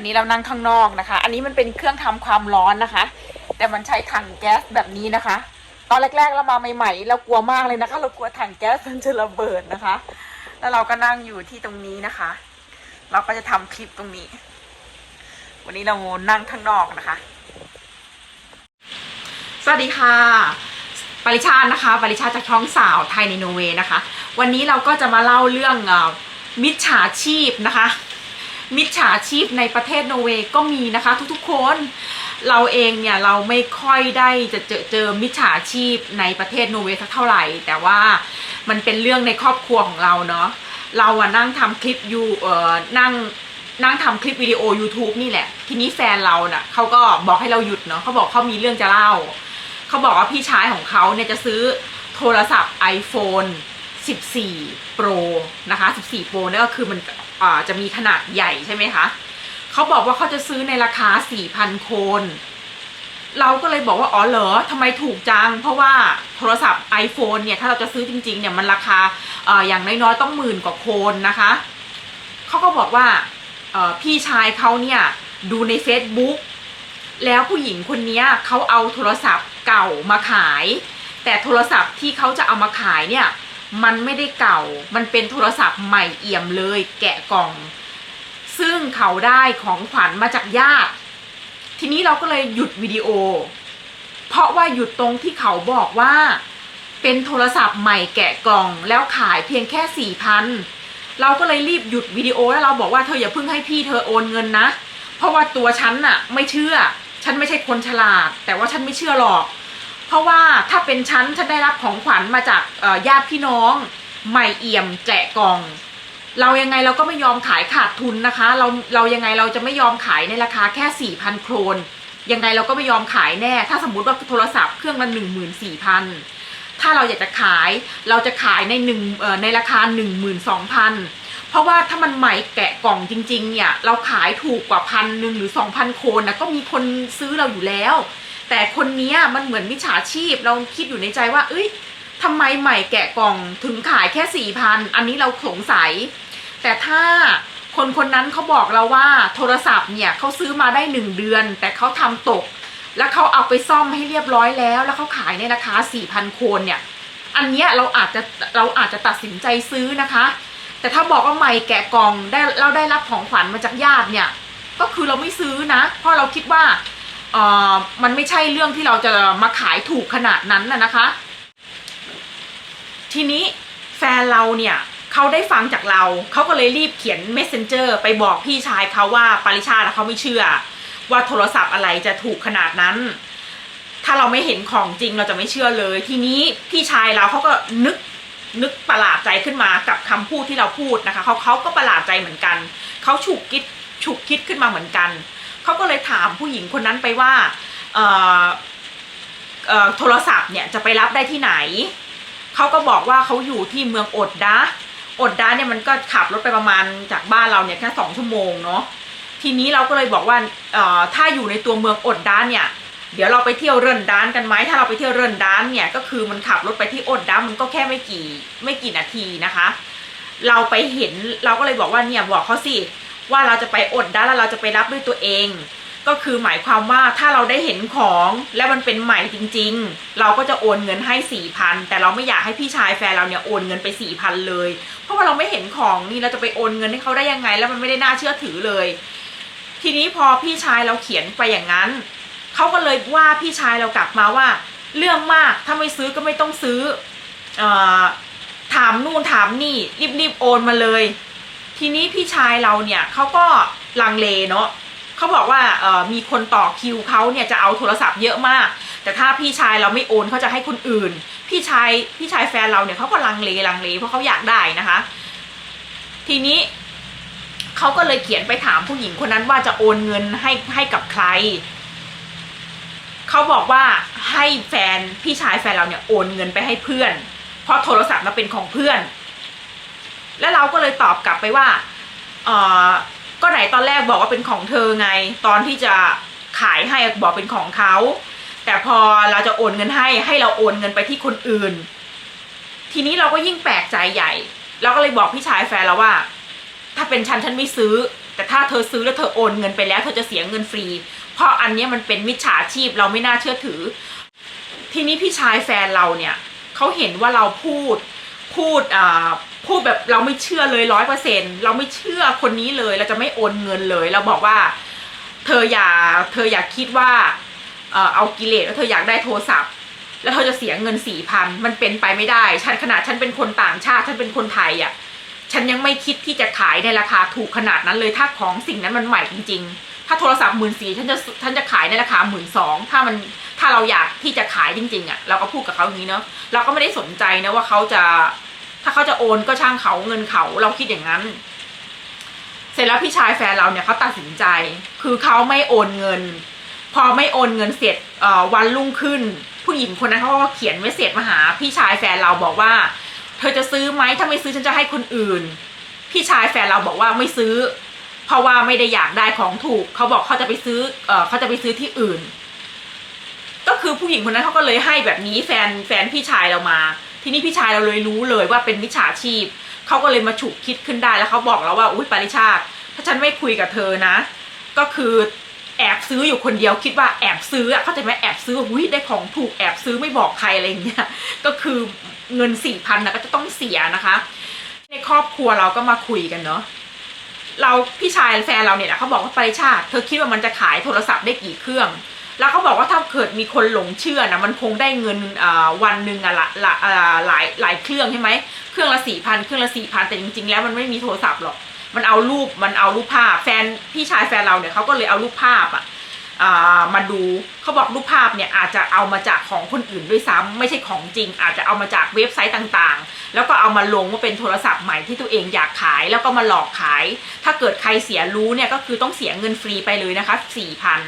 วันนี้เรานั่งข้างนอกนะคะ อันนี้มันเป็นเครื่องทำความร้อนนะคะ แต่มันใช้ถังแก๊สแบบนี้นะคะ ตอนแรกๆเรามาใหม่ๆเรากลัวมากเลยนะคะ เรากลัวถังแก๊สมันจะระเบิดนะคะ แล้วเราก็นั่งอยู่ที่ตรงนี้นะคะ เราก็จะทำคลิปตรงนี้ วันนี้เรานั่งข้างนอกนะคะ สวัสดีค่ะปริชาตินะคะ ปริชาติจากท้องสาวไทยในโนเวย์นะคะ วันนี้เราก็จะมาเล่าเรื่องมิจฉาชีพนะคะ มิจฉาชีพในประเทศโนเวย์ก็มีนะคะทุกๆคน เราเองเนี่ยเราไม่ค่อยได้จะเจอเจอมิจฉาชีพในประเทศโนเวย์สักเท่าไหร่ แต่ว่ามันเป็นเรื่องในครอบครัวของเราเนาะเราอะนั่งทำคลิปอยู่เอ่อนั่งนั่งทำคลิปวิดีโอ YouTube นี่แหละ ทีนี้แฟนเราเน่ะเขาก็บอกให้เราหยุดเนาะเขาบอกเขามีเรื่องจะเล่า เขาบอกว่าพี่ชายของเขาเนี่ยจะซื้อโทรศัพท์ iPhone 14 Pro นะคะ 14 Pro เนี่ยก็คือมันจะมีขนาดใหญ่ใช่ไหมคะเขาบอกว่าเขาจะซื้อในราคา 4,000 โคน เราก็เลยบอกว่า อ๋อเหรอทำไมถูกจัง เพราะว่าโทรศัพท์ iPhone เนี่ย ถ้าเราจะซื้อจริง ๆ เนี่ย มันราคาออย่างน้อยๆต้องหมื่นกว่าโคนนะคะเขาก็บอกว่าพี่ชายเขาเนี่ยดูใน Facebook แล้วผู้หญิงคนเนี้ยเขาเอาโทรศัพท์เก่ามาขาย แต่โทรศัพท์ที่เขาจะเอามาขายเนี่ย มันไม่ได้เก่า มันเป็นโทรศัพท์ใหม่เอี่ยมเลย แกะกล่อง ซึ่งเขาได้ของขวัญมาจากญาติ ทีนี้เราก็เลยหยุดวิดีโอ เพราะว่าหยุดตรงที่เขาบอกว่า เป็นโทรศัพท์ใหม่แกะกล่อง แล้วขายเพียงแค่สี่พันเราก็เลยรีบหยุดวิดีโอแล้วเราบอกว่าเธออย่าเพิ่งให้พี่เธอโอนเงินนะ เพราะว่าตัวฉันน่ะ ไม่เชื่อ ฉันไม่ใช่คนฉลาด แต่ว่าฉันไม่เชื่อหรอก เพราะว่าถ้าเป็นฉันฉันได้รับของขวัญมาจากญาติพี่น้องใหม่เอี่ยมแกะกล่อง เรายังไงเราก็ไม่ยอมขายขาดทุนนะคะ เราเรายังไงเราจะไม่ยอมขายในราคาแค่สี่พันโครนยังไงเราก็ไม่ยอมขายแน่ ถ้าสมมติว่าโทรศัพท์เครื่องละหนึ่งหมื่นสี่พันถ้าเราอยากจะขายเราจะขายในหนึ่งในราคาหนึ่งหมื่นสองพันเพราะว่าถ้ามันใหม่แกะกล่องจริง ๆ เนี่ย เราขายถูกกว่าพันหนึ่งหรือสองพันโคนนะก็มีคนซื้อเราอยู่แล้ว แต่คนนี้มันเหมือนมิจฉาชีพเราคิดอยู่ในใจว่า เอ้ยทำไมใหม่แกะกล่องถึงขายแค่สี่พันอันนี้เราสงสัย แต่ถ้าคนคนนั้นเขาบอกเราว่าโทรศัพท์เนี่ยเขาซื้อมาได้หนึ่งเดือน แต่เขาทำตก แล้วเขาเอาไปซ่อมให้เรียบร้อยแล้ว แล้วเขาขายในราคาสี่พันโคนเนี่ย อันเนี้ยเราอาจจะเราอาจจะตัดสินใจซื้อนะคะ แต่ถ้าบอกว่าใหม่แกะกล่องได้เราได้รับของขวัญมาจากญาติเนี่ย ก็คือเราไม่ซื้อนะ เพราะเราคิดว่า มันไม่ใช่เรื่องที่เราจะมาขายถูกขนาดนั้นนะนะคะ ทีนี้แฟนเราเนี่ยเขาได้ฟังจากเรา เขาก็เลยรีบเขียน messenger ไปบอกพี่ชายเขาว่าปริชาติเขาไม่เชื่อ ว่าโทรศัพท์อะไรจะถูกขนาดนั้น ถ้าเราไม่เห็นของจริงเราจะไม่เชื่อเลย ทีนี้พี่ชายเราเขาก็นึกนึกประหลาดใจขึ้นมากับคำพูดที่เราพูดนะคะเขาเขาก็ประหลาดใจเหมือนกัน เขาฉุกคิดฉุกคิดขึ้นมาเหมือนกัน เขาก็เลยถามผู้หญิงคนนั้นไปว่าโทรศัพท์เนี่ยจะไปรับได้ที่ไหน เขาก็บอกว่าเขาอยู่ที่เมืองอดดะอดดะเนี่ยมันก็ขับรถไปประมาณจากบ้านเราเนี่ยแค่สองชั่วโมงเนาะ ทีนี้เราก็เลยบอกว่าถ้าอยู่ในตัวเมืองอดดานเนี่ย เดี๋ยวเราไปเที่ยวเรินดานกันไหมถ้าเราไปเที่ยวเรินดานเนี่ยก็คือมันขับรถไปที่อดดานมันก็แค่ไม่กี่ไม่กี่นาทีนะคะ เราไปเห็นเราก็เลยบอกว่าเนี่ยบอกเขาสิ ว่าเราจะไปอดไดานแล้วเราจะไปรับด้วยตัวเอง ก็คือหมายความว่าถ้าเราได้เห็นของแล้วมันเป็นใหม่จริง ๆ เราก็จะโอนเงินให้สี่พันแต่เราไม่อยากให้พี่ชายแฟนเราเนี่ยโอนเงินไปสี่พันเลย เพราะว่าเราไม่เห็นของนี่เราจะไปโอนเงินให้เขาได้ยังไง แล้วมันไม่ได้น่าเชื่อถือเลย ทีนี้พอพี่ชายเราเขียนไปอย่างนั้นเขาก็เลยว่าพี่ชายเรากลับมาว่า เรื่องมากถ้าไม่ซื้อก็ไม่ต้องซื้อเออถามนู่นถามนี่รีบๆโอนมาเลย ทีนี้พี่ชายเราเนี่ยเขาก็ลังเลเนาะเขาบอกว่าเออมีคนต่อคิวเขาเนี่ยจะเอาโทรศัพท์เยอะมาก แต่ถ้าพี่ชายเราไม่โอนเขาจะให้คนอื่น พี่ชายพี่ชายแฟนเราเนี่ยเขาก็ลังเลลังเลเพราะเขาอยากได้นะคะ ทีนี้เขาก็เลยเขียนไปถามผู้หญิงคนนั้นว่าจะโอนเงินให้ให้กับใครเขาบอกว่าให้แฟนพี่ชายแฟนเราเนี่ยโอนเงินไปให้เพื่อน เพราะโทรศัพท์มาเป็นของเพื่อน แล้วเราก็เลยตอบกลับไปว่าเออก็ไหนตอนแรกบอกว่าเป็นของเธอไง ตอนที่จะขายให้บอกเป็นของเขา แต่พอเราจะโอนเงินให้ให้เราโอนเงินไปที่คนอื่น ทีนี้เราก็ยิ่งแปลกใจใหญ่ เราก็เลยบอกพี่ชายแฟนเราว่า ถ้าเป็นฉันฉันไม่ซื้อ แต่ถ้าเธอซื้อแล้วเธอโอนเงินไปแล้วเธอจะเสียเงินฟรี เพราะอันนี้มันเป็นมิจฉาชีพเราไม่น่าเชื่อถือ ทีนี้พี่ชายแฟนเราเนี่ยเขาเห็นว่าเราพูด พูดอ่าพูดแบบเราไม่เชื่อเลยร้อยเปอร์เซ็นเราไม่เชื่อคนนี้เลย เราจะไม่โอนเงินเลย เราบอกว่า เธออย่าเธออย่าคิดว่าเอ่อเอากิเลสแล้วเธออยากได้โทรศัพท์ แล้วเธอจะเสียเงินสี่พันมันเป็นไปไม่ได้ ฉันขนาดฉันเป็นคนต่างชาติ ฉันเป็นคนไทยอะฉันยังไม่คิดที่จะขายในราคาถูกขนาดนั้นเลยถ้าของสิ่งนั้นมันใหม่จริง ๆ ถ้าโทรศัพท์หมื่นสี่ฉันจะฉันจะขายในราคาหมื่นสองถ้ามันถ้าเราอยากที่จะขายจริง ๆอะเราก็พูดกับเขาอย่างนี้เนาะเราก็ไม่ได้สนใจนะว่าเขาจะ ถ้าเขาจะโอนก็ช่างเขาเงินเขาเราคิดอย่างนั้น เสร็จแล้วพี่ชายแฟนเราเนี่ยเขาตัดสินใจ คือเขาไม่โอนเงิน พอไม่โอนเงินเสร็จวันรุ่งขึ้น ผู้หญิงคนนั้นเขาก็เขียนเมสเซจมาหา พี่ชายแฟนเราบอกว่า เธอจะซื้อไหมถ้าไม่ซื้อฉันจะให้คนอื่น พี่ชายแฟนเราบอกว่าไม่ซื้อ เพราะว่าไม่ได้อยากได้ของถูกเขาบอกเขาจะไปซื้อเขาจะไปซื้อที่อื่น ก็คือผู้หญิงคนนั้นเขาก็เลยให้แบบนี้แฟนแฟนพี่ชายเรามา ทีนี้พี่ชายเราเลยรู้เลยว่าเป็นมิจฉาชีพเขาก็เลยมาฉุกคิดขึ้นได้แล้วเขาบอกเราว่าอุ้ยปริชาติ ถ้าฉันไม่คุยกับเธอนะ ก็คือแอบซื้ออยู่คนเดียวคิดว่าแอบซื้ออะเข้าใจไหมแอบซื้ออุ้ยได้ของถูกแอบซื้อไม่บอกใครอะไรอย่างเงี้ยก็คือเงินสี่พันนะก็จะต้องเสียนะคะ ในครอบครัวเราก็มาคุยกันเนาะเราพี่ชายแฟนเราเนี่ยนะเขาบอกว่าปริชาติ เธอคิดว่ามันจะขายโทรศัพท์ได้กี่เครื่อง แล้วเขาบอกว่าถ้าเกิดมีคนหลงเชื่อนะมันคงได้เงินวันหนึ่งอะละละหลายหลายเครื่องใช่ไหมเครื่องละสี่พันเครื่องละสี่พันแต่จริงๆ แล้วมันไม่มีโทรศัพท์หรอกมันเอารูปมันเอารูปภาพ แฟนพี่ชายแฟนเราเนี่ยเขาก็เลยเอารูปภาพอะมาดูเขาบอกรูปภาพเนี่ยอาจจะเอามาจากของคนอื่นด้วยซ้ำไม่ใช่ของจริง อาจจะเอามาจากเว็บไซต์ต่างๆ แล้วก็เอามาลงว่าเป็นโทรศัพท์ใหม่ที่ตัวเองอยากขาย แล้วก็มาหลอกขาย ถ้าเกิดใครเสียรู้เนี่ยก็คือต้องเสียเงินฟรีไปเลยนะคะสี่พัน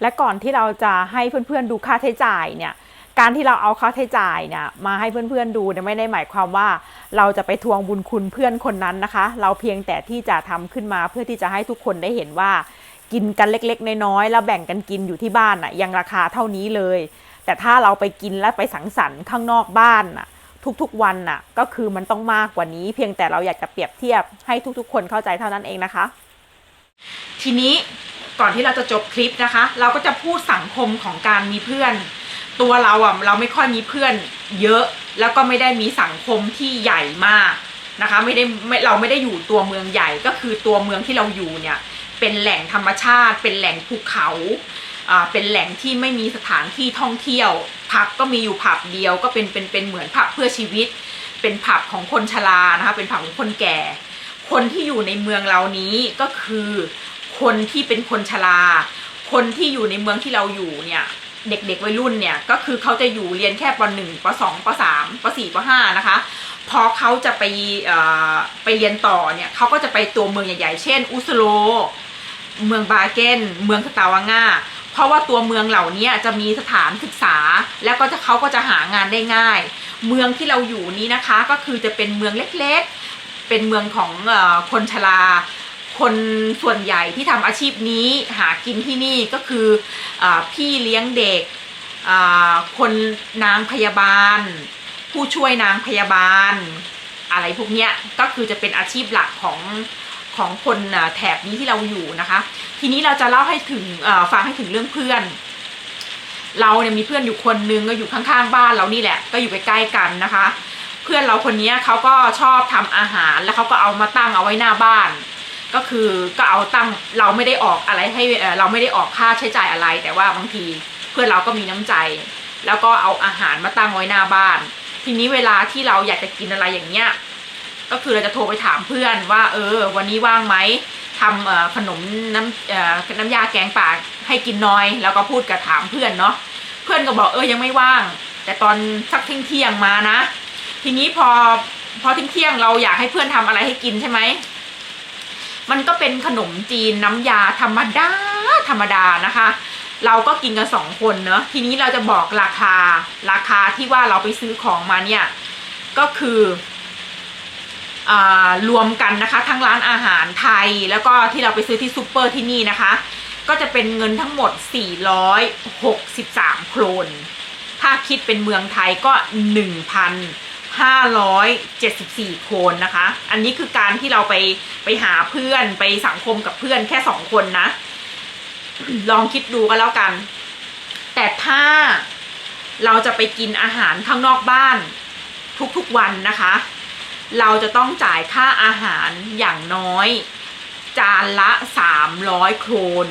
และก่อนที่เราจะให้เพื่อนๆดูค่าใช้จ่ายเนี่ยการที่เราเอาค่าใช้จ่ายเนี่ยมาให้เพื่อนๆดูเนี่ยไม่ได้หมายความว่า เราจะไปทวงบุญคุณเพื่อนคนนั้นนะคะ เราเพียงแต่ที่จะทำขึ้นมาเพื่อที่จะให้ทุกคนได้เห็นว่า กินกันเล็กๆ น้อยๆแล้วแบ่งกันกินอยู่ที่บ้านน่ะยังราคาเท่านี้เลย แต่ถ้าเราไปกินและไปสังสรรค์ข้างนอกบ้านน่ะทุกๆวันน่ะก็คือมันต้องมากกว่านี้ เพียงแต่เราอยากจะเปรียบเทียบให้ทุกๆ คนเข้าใจเท่านั้นเองนะคะ ทีนี้ ก่อนที่เราจะจบคลิปนะคะ เราก็จะพูดสังคมของการมีเพื่อน ตัวเราอะเราไม่ค่อยมีเพื่อนเยอะ แล้วก็ไม่ได้มีสังคมที่ใหญ่มากนะคะ ไม่ได้ไม่เราไม่ได้อยู่ตัวเมืองใหญ่ก็คือตัวเมืองที่เราอยู่เนี่ยเป็นแหล่งธรรมชาติ เป็นแหล่งภูเขาอ่าเป็นแหล่งที่ไม่มีสถานที่ท่องเที่ยว ผับก็มีอยู่ผับเดียวก็เป็นเป็นเป็นเหมือนผับเพื่อชีวิต เป็นผับของคนชรานะคะ เป็นผับของคนแก่ คนที่อยู่ในเมืองเรานี้ก็คือ คนที่เป็นคนชรา คนที่อยู่ในเมืองที่เราอยู่เนี่ยเด็กๆวัยรุ่นเนี่ยก็คือเขาจะอยู่เรียนแค่ปหนึ่งปสองปสามปสี่ปห้านะคะ พอเขาจะไปไปเรียนต่อเนี่ยเขาก็จะไปตัวเมืองใหญ่ๆ เช่น อุสโล เมืองบาเกน เมืองสตาวาง่าเพราะว่าตัวเมืองเหล่านี้จะมีสถานศึกษา แล้วก็จะเขาก็จะหางานได้ง่าย เมืองที่เราอยู่นี้นะคะก็คือจะเป็นเมืองเล็กๆ เป็นเมืองของอคนชรา คนส่วนใหญ่ที่ทำอาชีพนี้หากินที่นี่ก็คืออพี่เลี้ยงเด็กคนนางพยาบาล ผู้ช่วยนางพยาบาล อะไรพวกเนี้ยก็คือจะเป็นอาชีพหลักของของคนแถบนี้ที่เราอยู่นะคะ ทีนี้เราจะเล่าให้ถึงฟังให้ถึงเรื่องเพื่อน เราเนี่ยมีเพื่อนอยู่คนนึงก็อยู่ข้างๆบ้านเรานี่แหละ ก็อยู่ใกล้ๆกันนะคะ เพื่อนเราคนนี้เขาก็ชอบทำอาหารแล้วเขาก็เอามาตั้งเอาไว้หน้าบ้าน ก็คือก็เอาตั้งเราไม่ได้ออกอะไรให้เราไม่ได้ออกค่าใช้จ่ายอะไร แต่ว่าบางทีเพื่อนเราก็มีน้ำใจ แล้วก็เอาอาหารมาตั้งไว้หน้าบ้าน ทีนี้เวลาที่เราอยากจะกินอะไรอย่างเงี้ยก็คือเราจะโทรไปถามเพื่อนว่า เออ วันนี้ว่างไหมทำขนมน้ำน้ำยาแกงป่าให้กินน้อย แล้วก็พูดกับถามเพื่อนเนาะเพื่อนก็บอกเออยังไม่ว่าง แต่ตอนสักเที่ยงเที่ยงมานะ ทีนี้พอพอเที่ยงเที่ยงเราอยากให้เพื่อนทำอะไรให้กินใช่ไหม มันก็เป็นขนมจีนน้ำยาธรรมดาธรรมดานะคะ เราก็กินกันสองคนเนอะทีนี้เราจะบอกราคาราคาที่ว่าเราไปซื้อของมาเนี่ย ก็คืออรวมกันนะคะ ทั้งร้านอาหารไทยแล้วก็ที่เราไปซื้อที่ซูเปอร์ที่นี่นะคะ ก็จะเป็นเงินทั้งหมด 463 โครนถ้าคิดเป็นเมืองไทยก็ 574 คนนะคะ อันนี้คือการที่เราไปไปหาเพื่อนไปสังคมกับเพื่อนแค่สองคนนะ ลองคิดดูกันแล้วกัน แต่ถ้าเราจะไปกินอาหารข้างนอกบ้านทุกๆวันนะคะ เราจะต้องจ่ายค่าอาหารอย่างน้อย จานละ 300 โครน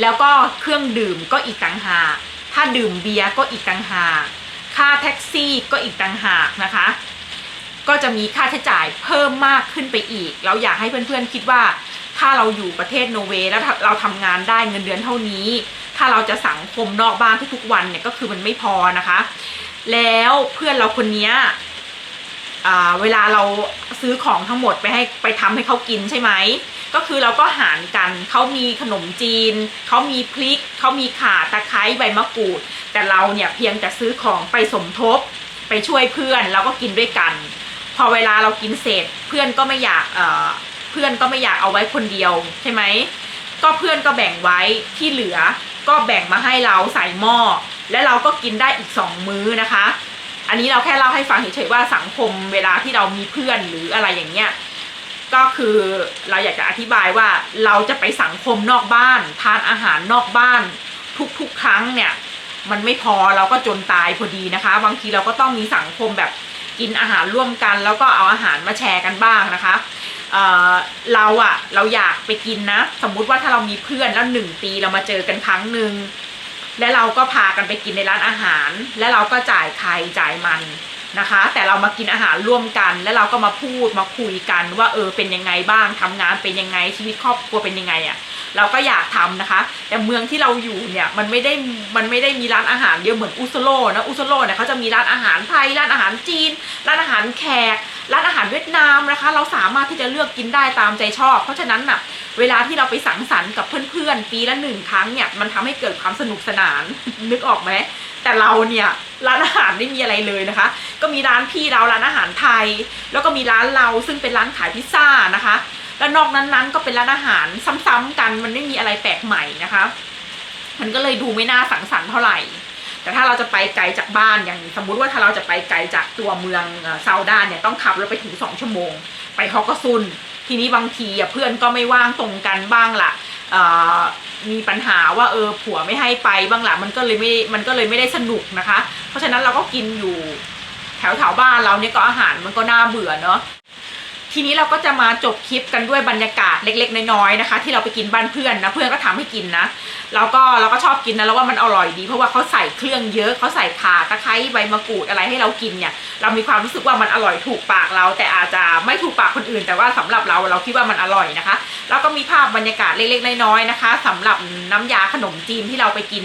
แล้วก็เครื่องดื่มก็อีกต่างหากถ้าดื่มเบียร์ก็อีกต่างหาก ค่าแท็กซี่ก็อีกต่างหากนะคะ ก็จะมีค่าใช้จ่ายเพิ่มมากขึ้นไปอีก เราอยากให้เพื่อนๆคิดว่า ถ้าเราอยู่ประเทศโนเวย์แล้วเราทำงานได้เงินเดือนเท่านี้ ถ้าเราจะสังคมนอกบ้านทุกๆวันเนี่ยก็คือมันไม่พอนะคะ แล้วเพื่อนเราคนนี้เวลาเราซื้อของทั้งหมดไปให้ไปทำให้เขากินใช่ไหม ก็คือเราก็หารกันเขามีขนมจีนเขามีพริกเขามีข่าตะไคร้ใบมะกรูด แต่เราเนี่ยเพียงแต่ซื้อของไปสมทบ ไปช่วยเพื่อนเราก็กินด้วยกัน พอเวลาเรากินเสร็จเพื่อนก็ไม่อยากเอ่อเพื่อนก็ไม่อยากเอาไว้คนเดียวใช่ไหมก็เพื่อนก็แบ่งไว้ที่เหลือก็แบ่งมาให้เราใส่หม้อและเราก็กินได้อีกสองมื้อนะคะ อันนี้เราแค่เล่าให้ฟังเฉยๆว่าสังคมเวลาที่เรามีเพื่อนหรืออะไรอย่างเงี้ย ก็คือเราอยากจะอธิบายว่าเราจะไปสังคมนอกบ้าน ทานอาหารนอกบ้าน ทุกๆ ครั้งเนี่ยมันไม่พอเราก็จนตายพอดีนะคะ บางทีเราก็ต้องมีสังคมแบบกินอาหารร่วมกัน แล้วก็เอาอาหารมาแชร์กันบ้างนะคะเเราอะเราอยากไปกินนะ สมมุติว่าถ้าเรามีเพื่อนแล้วหนึ่งปีเรามาเจอกันครั้งหนึ่งและเราก็พากันไปกินในร้านอาหาร และเราก็จ่ายใครจ่ายมัน นะคะ แต่เรามากินอาหารร่วมกัน แล้วเราก็มาพูดมาคุยกันว่าเออเป็นยังไงบ้างทำงานเป็นยังไงชีวิตครอบครัวเป็นยังไงอะเราก็อยากทำนะคะ แต่เมืองที่เราอยู่เนี่ยมันไม่ได้มันไม่ได้มีร้านอาหารเยอะเหมือนอุสโลนะอุสโลเนี่ยเขาจะมีร้านอาหารไทยร้านอาหารจีน ร้านอาหารแขก ร้านอาหารเวียดนามนะคะ เราสามารถที่จะเลือกกินได้ตามใจชอบ เพราะฉะนั้นน่ะเวลาที่เราไปสังสรรค์กับเพื่อนๆปีละหนึ่งครั้งเนี่ยมันทำให้เกิดความสนุกสนานนึกออกไหม แต่เราเนี่ยร้านอาหารไม่มีอะไรเลยนะคะ ก็มีร้านพี่เราร้านอาหารไทย แล้วก็มีร้านเราซึ่งเป็นร้านขายพิซซ่านะคะ แล้วนอกนั้นๆก็เป็นร้านอาหารซ้ำๆกันมันไม่มีอะไรแปลกใหม่นะคะ มันก็เลยดูไม่น่าสังสรรค์เท่าไหร่ แต่ถ้าเราจะไปไกลจากบ้านอย่างสมมุติว่าถ้าเราจะไปไกลจากตัวเมืองเซาวดานเนี่ยต้องขับรถไปถึงสองชั่วโมง ไปฮอกกซุนทีนี้บางทีเพื่อนก็ไม่ว่างตรงกันบ้างล่ะเอ่อ มีปัญหาว่าเออผัวไม่ให้ไปบ้างหล่ะมันก็เลยไม่มันก็เลยไม่ได้สนุกนะคะ เพราะฉะนั้นเราก็กินอยู่แถวแถวบ้านเราเนี่ยก็อาหารมันก็น่าเบื่อเนาะทีนี้เราก็จะมาจบคลิปกันด้วยบรรยากาศเล็ก ๆ น้อยๆนะคะ ที่เราไปกินบ้านเพื่อนนะเพื่อนก็ทำให้กินนะเราก็เราก็ชอบกินนะแล้วว่ามันอร่อยดี เพราะว่าเขาใส่เครื่องเยอะเขาใส่ข่าตะไคร้ใบมะกรูดอะไรให้เรากินเนี่ย เรามีความรู้สึกว่ามันอร่อยถูกปากเรา แต่อาจจะไม่ถูกปากคนอื่น แต่ว่าสำหรับเราเราคิดว่ามันอร่อยนะคะ แล้วก็มีภาพบรรยากาศเล็กๆน้อยๆนะคะสำหรับน้ำยาขนมจีนที่เราไปกิน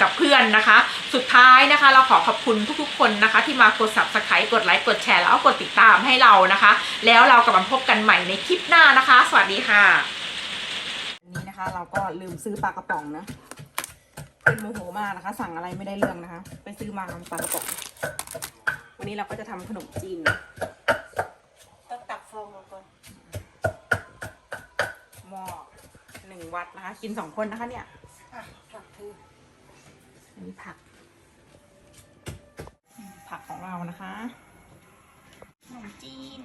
กับเพื่อนนะคะ สุดท้ายนะคะ เราขอขอบคุณทุกๆคนนะคะ ที่มากด subscribe กดไลค์กดแชร์แล้วก็กดติดตามให้เรานะคะ แล้วเรากลับมาพบกันใหม่ในคลิปหน้านะคะ สวัสดีค่ะ เราก็ลืมซื้อปลากระป๋องนะเป็นโมโหมากนะคะ สั่งอะไรไม่ได้เรื่องนะคะ ไปซื้อมาทำปลากระป๋อง วันนี้เราก็จะทำขนมจีนนะต้องตักฟองออกก่อนหม้อหนึ่งวัดนะคะ กินสองคนนะคะเนี่ยอะตักคืออันนี้ผัก ผักของเรานะคะขนมจีน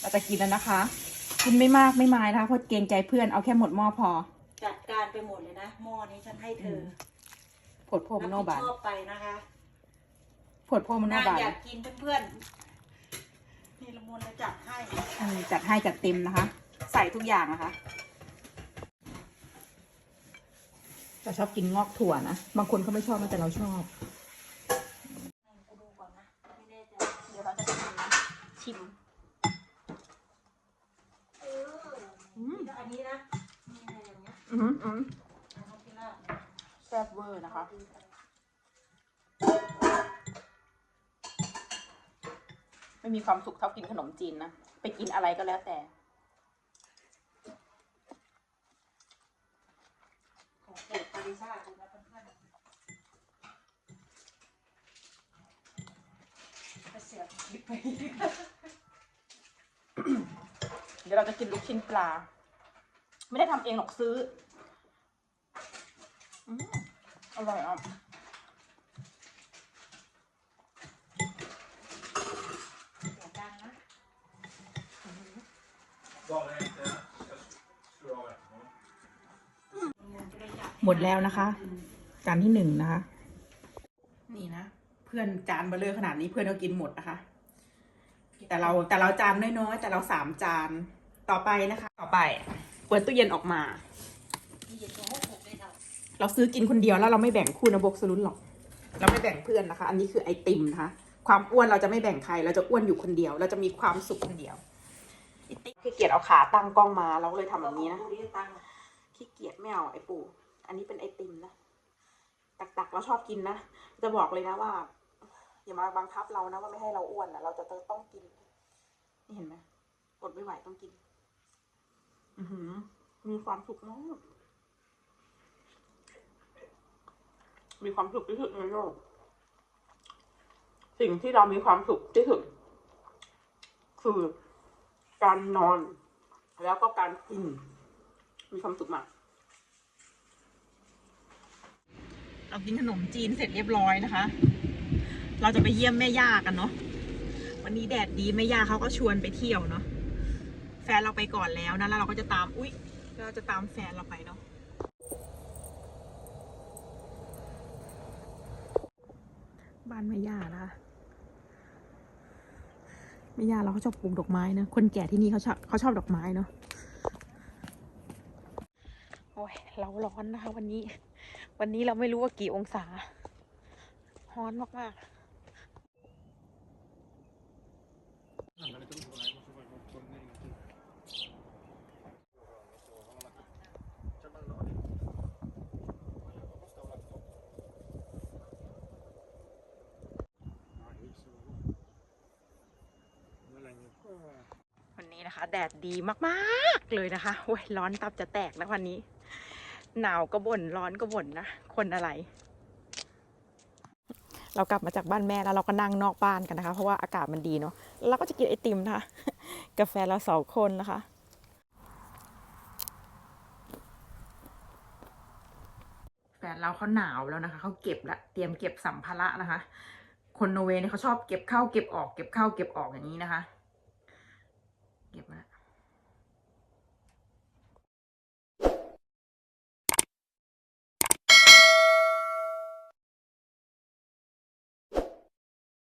เราจะกินแล้วนะคะ กินไม่มากไม่มายนะคะเพราะเกรงใจเพื่อนเอาแค่หมดหม้อพอ จัดการไปหมดเลยนะหม้อนี้ฉันให้เธอผดโพมโนรับผิบาดนชอบไปนะคะผดโพมโนนางบานอยากกินเพื่อนๆนี่ละมุนจะจัดให้อืมจัดให้จัดเต็มนะคะ ใส่ทุกอย่างนะคะเราชอบกินงอกถั่วนะ บางคนเขาไม่ชอบนะแต่เราชอบให้กูดูก่อนนะ ไม่แน่ใจ เดี๋ยวเราจะทำนะชิม เอออแล้วอันนี้นะนี่ อะไรอย่างเงี้ยอืมอืมเอามากินละแซ่บเวอร์นะคะ ไม่มีความสุขเท่ากินขนมจีนนะ ไปกินอะไรก็แล้วแต่ของเปิดปาริซ่าดูนะเพื่อนๆไปเสียบดิบไปเดี๋ยวเราจะกินลูกชิ้นปลา ไม่ได้ทำเองหรอกซื้ออร่อยอะหมดแล้วนะคะ จานที่หนึ่งนะคะ นี่นะ เพื่อนจานเบลเลอร์ขนาดนี้เพื่อนเรากินหมดนะคะ แต่เราแต่เราจานน้อยๆแต่เราสามจานต่อไปนะคะ ต่อไป เปิดตู้เย็นออกมา เราซื้อกินคนเดียวแล้วเราไม่แบ่งคุณบกสลุนหรอก เราไม่แบ่งเพื่อนนะคะ อันนี้คือไอติมนะคะ ความอ้วนเราจะไม่แบ่งใคร เราจะอ้วนอยู่คนเดียว เราจะมีความสุขคนเดียวไอติมขี้เกียจเอาขาตั้งกล้องมาเราก็เลยทำแบบนี้นะขี้เกียจไม่เอาไอปูอันนี้เป็นไอติมนะ ตักๆเราชอบกินนะ จะบอกเลยนะว่าอย่ามาบังคับเรานะว่าไม่ให้เราอ้วนนะเราจะต้องกิน นี่เห็นไหมอดไม่ไหวต้องกินอือหือ มีความสุขมากมีความสุขที่สุดในโลก สิ่งที่เรามีความสุขที่สุด คือการนอน แล้วก็การกิน มีความสุขมาก เรากินขนมจีนเสร็จเรียบร้อยนะคะ เราจะไปเยี่ยมแม่ย่ากันเนาะ วันนี้แดดดีแม่ย่าเขาก็ชวนไปเที่ยวเนาะ นเราไปก่อนแล้วนะแล้วเราก็จะตามอุ๊ยเราจะตามแฟนเราไปเนาะบ้านแม่ย่านะคะแม่ย่าเราเขาชอบปลูกดอกไม้นะคนแก่ที่นี่เขาชอบเขาชอบดอกไม้เนาะโอ้ยเราร้อนนะคะ วันนี้ วันนี้เราไม่รู้ว่ากี่องศาร้อนมากๆ วันนี้นะคะ แดดดีมากๆเลยนะคะโอ้ยร้อนตับจะแตกแล้ววันนี้ หนาวก็บ่นร้อนก็บ่นนะคนอะไร เรากลับมาจากบ้านแม่แล้วเราก็นั่งนอกบ้านกันนะคะ เพราะว่าอากาศมันดีเนาะเราก็จะกินไอติมนะคะกาแฟเราสองคนนะคะแฟนเราเขาหนาวแล้วนะคะเขาเก็บละเตรียมเก็บสัมภาระนะคะ คนโนเวย์เนี่ยเขาชอบเก็บเข้าเก็บออกเก็บเข้าเก็บออกอย่างนี้นะคะ เก็บละ